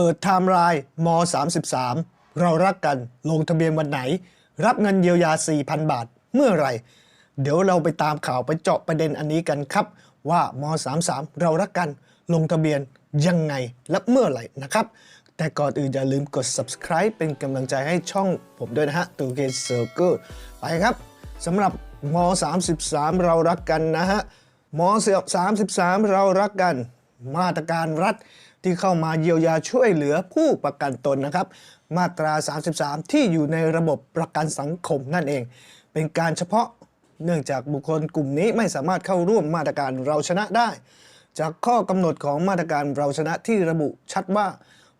เปิดไทม์ไลน์ม 33 เรารักกันลงทะเบียนวันไหน รับเงินเยียวยา 4,000 บาทเมื่อไรเดี๋ยวเราไปตามข่าวไปเจาะประเด็นอันนี้กันครับ ว่าม 33 เรารักกันลงทะเบียนยังไงและเมื่อไหร่นะครับ แต่ก่อนอื่นอย่าลืมกด subscribe เป็นกำลังใจให้ช่องผมด้วยนะฮะตูเกเซอร์เกอร์ไปครับสำหรับม 33 เรารักกันนะฮะม 33 เรารักกัน มาตรการรัฐ ที่เข้ามาเยียวยาช่วยเหลือผู้ประกันตนนะครับ มาตรา 33 ที่อยู่ในระบบประกันสังคมนั่นเอง เป็นการเฉพาะเนื่องจากบุคคลกลุ่มนี้ไม่สามารถเข้าร่วมมาตรการเราชนะได้ จากข้อกำหนดของมาตรการเราชนะที่ระบุชัดว่า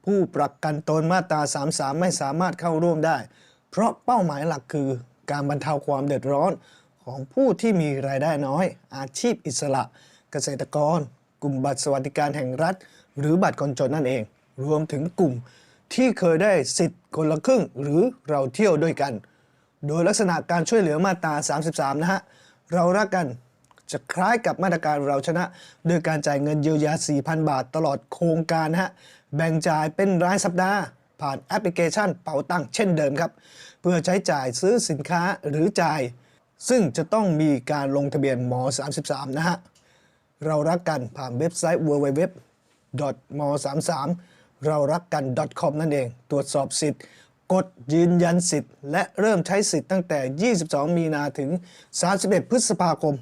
ผู้ประกันตนมาตรา 33 ไม่สามารถเข้าร่วมได้ เพราะเป้าหมายหลักคือการบรรเทาความเดือดร้อนของผู้ที่มีรายได้น้อย อาชีพอิสระ เกษตรกร กลุ่มบัตรสวัสดิการแห่งรัฐ หรือบัตรคนจนนั่นเอง รวมถึงกลุ่มที่เคยได้สิทธิ์คนละครึ่ง หรือเราเที่ยวด้วยกัน โดยลักษณะการช่วยเหลือมาตรา 33 นะฮะ เรารักกันจะคล้ายกับมาตรการเราชนะ โดยการจ่ายเงินเยียวยา 4,000 บาทตลอดโครงการนะฮะ แบ่งจ่ายเป็นรายสัปดาห์ผ่านแอปพลิเคชันเป๋าตังค์เช่นเดิมครับ เพื่อใช้จ่ายซื้อสินค้าหรือจ่าย ซึ่งจะต้องมีการลงทะเบียนหมอ 33 นะฮะ เรารักกันผ่านเว็บไซต์ www m 3 3เรารักกัน .com นั่นเอง ตรวจสอบสิทธิ์ กดยืนยันสิทธิ์ และเริ่มใช้สิทธิ์ตั้งแต่ 22 มีนาถึง 31 พฤษภาคม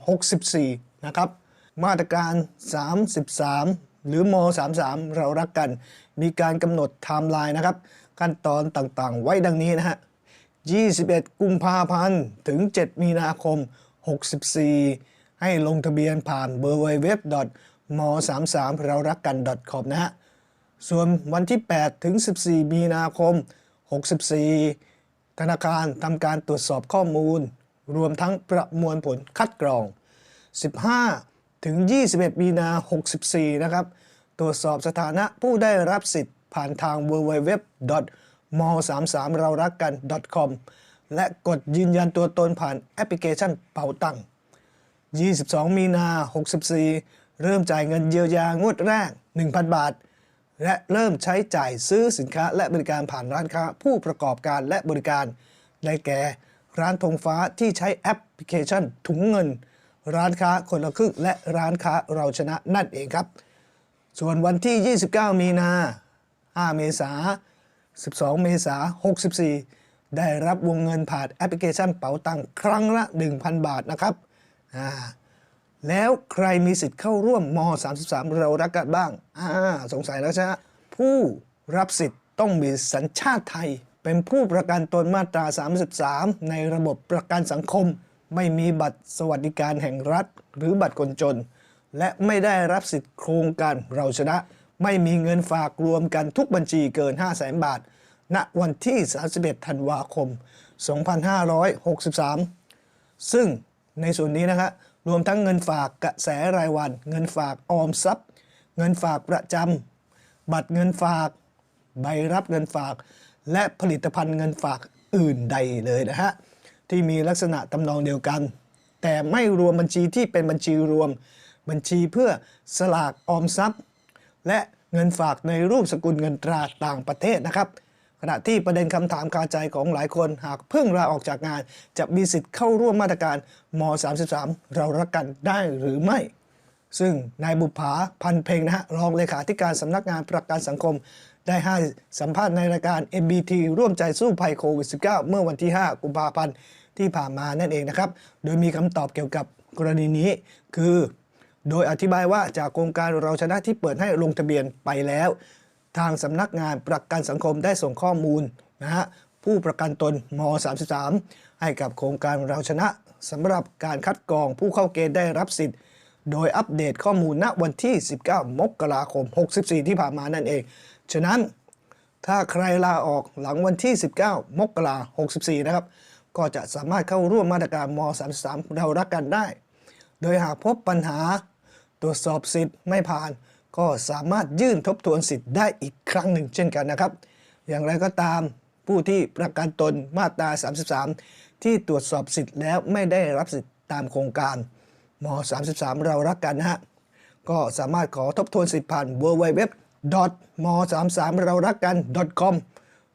64 นะครับ มาตรการ 33 หรือม 33 เรารักกัน มีการกำหนดไทม์ไลน์นะครับ ขั้นตอนต่างๆ ไว้ดังนี้นะฮะ 21 กุมภาพันธ์ถึง 7 มีนาคม 64 ให้ลงทะเบียนผ่าน www m ม3 3เรารักกัน .com นะฮะ ส่วนวันที่ 8 ถึง 14 มีนาคม 64 ธนาคารทำการตรวจสอบข้อมูล รวมทั้งประมวลผลคัดกรอง 15 ถึง 21 มีนา 64 นะครับ ตรวจสอบสถานะผู้ได้รับสิทธิ์ผ่านทาง www m 3 3เรารักกัน .com และกดยืนยันตัวตนผ่านแอปพลิเคชันเป๋าตัง22 มีนา 64 เริ่มจ่ายเงินเยียวยางวดแรก 1,000 บาท และเริ่มใช้จ่ายซื้อสินค้าและบริการผ่านร้านค้า ผู้ประกอบการและบริการได้แก่ร้านธงฟ้าที่ใช้แอปพลิเคชันถุงเงิน ร้านค้าคนละครึ่งและร้านค้าเราชนะนั่นเองครับ ส่วนวันที่ 29 มีนา 5 เมษา 12 เมษา 64 ได้รับวงเงินผ่านแอปพลิเคชันเป๋าตังค์ครั้งละ 1,000 บาทนะครับอ่า แล้วใครมีสิทธิ์เข้าร่วมม 33 เรารักกันบ้างอ่าสงสัยแล้วใช่ไหมผู้รับสิทธิ์ต้องมีสัญชาติไทย เป็นผู้ประกันตนมาตรา 33 ในระบบประกันสังคม ไม่มีบัตรสวัสดิการแห่งรัฐ หรือบัตรคนจน และไม่ได้รับสิทธิ์โครงการเราชนะ ไม่มีเงินฝากรวมกันทุกบัญชีเกิน 5 0 0แสนบาท ณวันที่ 31 ธันวาคม 2563 ซึ่งในส่วนนี้นะครับ รวมทั้งเงินฝากกระแสรายวัน เงินฝากออมทรัพย์ เงินฝากประจำบัตรเงินฝาก ใบรับเงินฝาก และผลิตภัณฑ์เงินฝากอื่นใดเลยนะฮะที่มีลักษณะตำนองเดียวกัน แต่ไม่รวมบัญชีที่เป็นบัญชีรวม บัญชีเพื่อสลากออมทรัพย์ และเงินฝากในรูปสกุลเงินตราต่างประเทศนะครับ ขณะที่ประเด็นคำถามคาใจของหลายคนหากเพิ่งลาออกจากงาน จะมีสิทธิ์เข้าร่วมมาตรการม 33 เรารักกันได้หรือไม่ ซึ่งนายบุภาพันเพลงนะฮะรองเลขาธิการสำนักงานประกันสังคม ได้ให้สัมภาษณ์ในรายการ MBT ร่วมใจสู้ภัยโควิด -19 เมื่อวันที่ 5 กุมภาพันธ์ที่ผ่านมานั่นเองนะครับ โดยมีคำตอบเกี่ยวกับกรณีนี้ คือ โดยอธิบายว่าจากโครงการเราชนะที่เปิดให้ลงทะเบียนไปแล้ว ทางสำนักงานประกันสังคมได้ส่งข้อมูลนะฮะผู้ประกันตนม 33 ให้กับโครงการเราชนะสำหรับการคัดกรองผู้เข้าเกณฑ์ได้รับสิทธิ์ โดยอัปเดตข้อมูลณวันที่ 19 มกราคม 64 ที่ผ่านมานั่นเอง ฉะนั้นถ้าใครลาออกหลังวันที่ 19 มกราคม 64 นะครับ ก็จะสามารถเข้าร่วมมาตรการม 33 เรารักกันได้ โดยหากพบปัญหาตรวจสอบสิทธิ์ไม่ผ่าน ก็สามารถยื่นทบทวนสิทธิ์ได้อีกครั้งหนึ่งเช่นกันนะครับ อย่างไรก็ตามผู้ที่ประกันตนมาตรา 33 ที่ตรวจสอบสิทธิ์แล้วไม่ได้รับสิทธิ์ตามโครงการม33 เรารักกันนะฮะ ก็สามารถขอทบทวนสิทธิ์ผ่าน w w w m 3 3เรารักกัน .com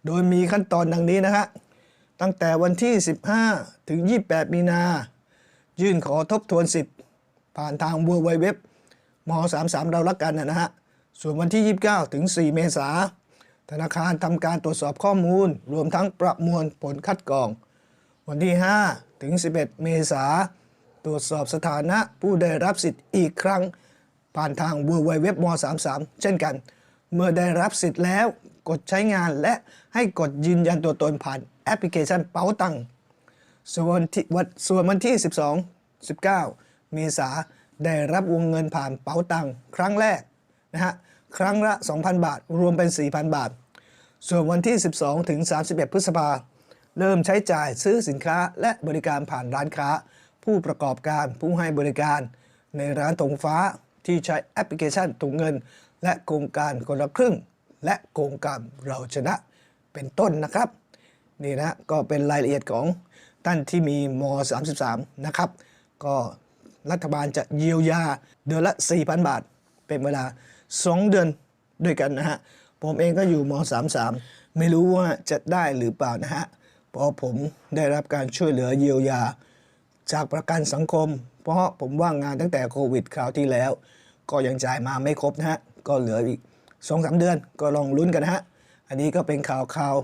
โดยมีขั้นตอนดังนี้นะฮะ ตั้งแต่วันที่ 15 ถึง 28 มีนา ยื่นขอทบทวนสิทธิ์ ผ่านทาง w w w m 3 3 เรารักกันนะฮะ ส่วนวันที่ 29 ถึง 4 เมษาธนาคารทำการตรวจสอบข้อมูล รวมทั้งประมวลผลคัดกรอง วันที่ 5 ถึง 11 เมษาตรวจสอบสถานะผู้ได้รับสิทธิ์อีกครั้ง ผ่านทาง w w w m 3 3เช่นกัน เมื่อได้รับสิทธิ์แล้วกดใช้งานและให้กดยืนยันตัวตนผ่านแอปพลิเคชันเป๋าตังส่วนที่วันส่วนวันที่ 12 19 เมษา ได้รับวงเงินผ่านเป๋าตังครั้งแรกนะฮะครั้งละ 2,000 บาท รวมเป็น 4,000 บาท ส่วนวันที่ 12 ถึง 31 พฤษภาเริ่มใช้จ่ายซื้อสินค้าและบริการผ่านร้านค้า ผู้ประกอบการผู้ให้บริการ ในร้านธงฟ้าที่ใช้แอปพลิเคชันถุงเงิน และโครงการคนละครึ่ง และโครงการเราชนะเป็นต้นนะครับ นี่นะก็เป็นรายละเอียดของท่านที่มีม 33 นะครับ ก็ รัฐบาลจะเยียวยาเดือนละ 4,000 บาท เป็นเวลา 2 เดือนด้วยกันนะฮะ ผมเองก็อยู่ม 33 ไม่รู้ว่าจะได้หรือเปล่านะฮะเพราะผมได้รับการช่วยเหลือเยียวยา จากประกันสังคม เพราะผมว่างงานตั้งแต่โควิดคราวที่แล้ว ก็ยังจ่ายมาไม่ครบนะฮะ ก็เหลืออีกสองสาเดือนก็ลองลุ้นกันนะฮะ อันนี้ก็เป็นข่าวข่าว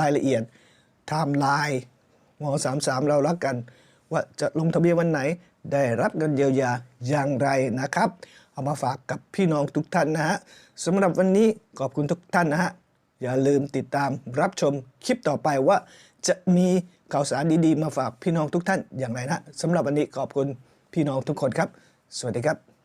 รายละเอียดไทม์ไลน์มอสามสามเรารักกัน ว่าจะลงทะเบียนวันไหน ได้รับเงินเยียวยาอย่างไรนะครับ เอามาฝากกับพี่น้องทุกท่านนะฮะสำหรับวันนี้ขอบคุณทุกท่านนะฮะอย่าลืมติดตามรับชมคลิปต่อไปว่าจะมีข่าวสารดีๆ มาฝากพี่น้องทุกท่านอย่างไรนะสำหรับวันนี้ขอบคุณพี่น้องทุกคนครับ สวัสดีครับ